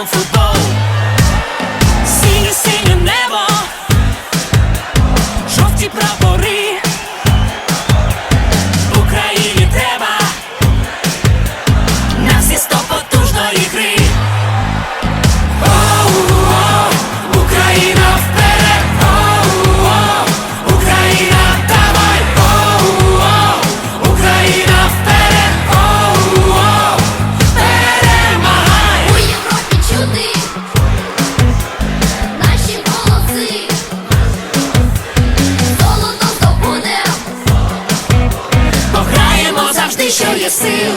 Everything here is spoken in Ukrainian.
down for. Завжди, що є сил.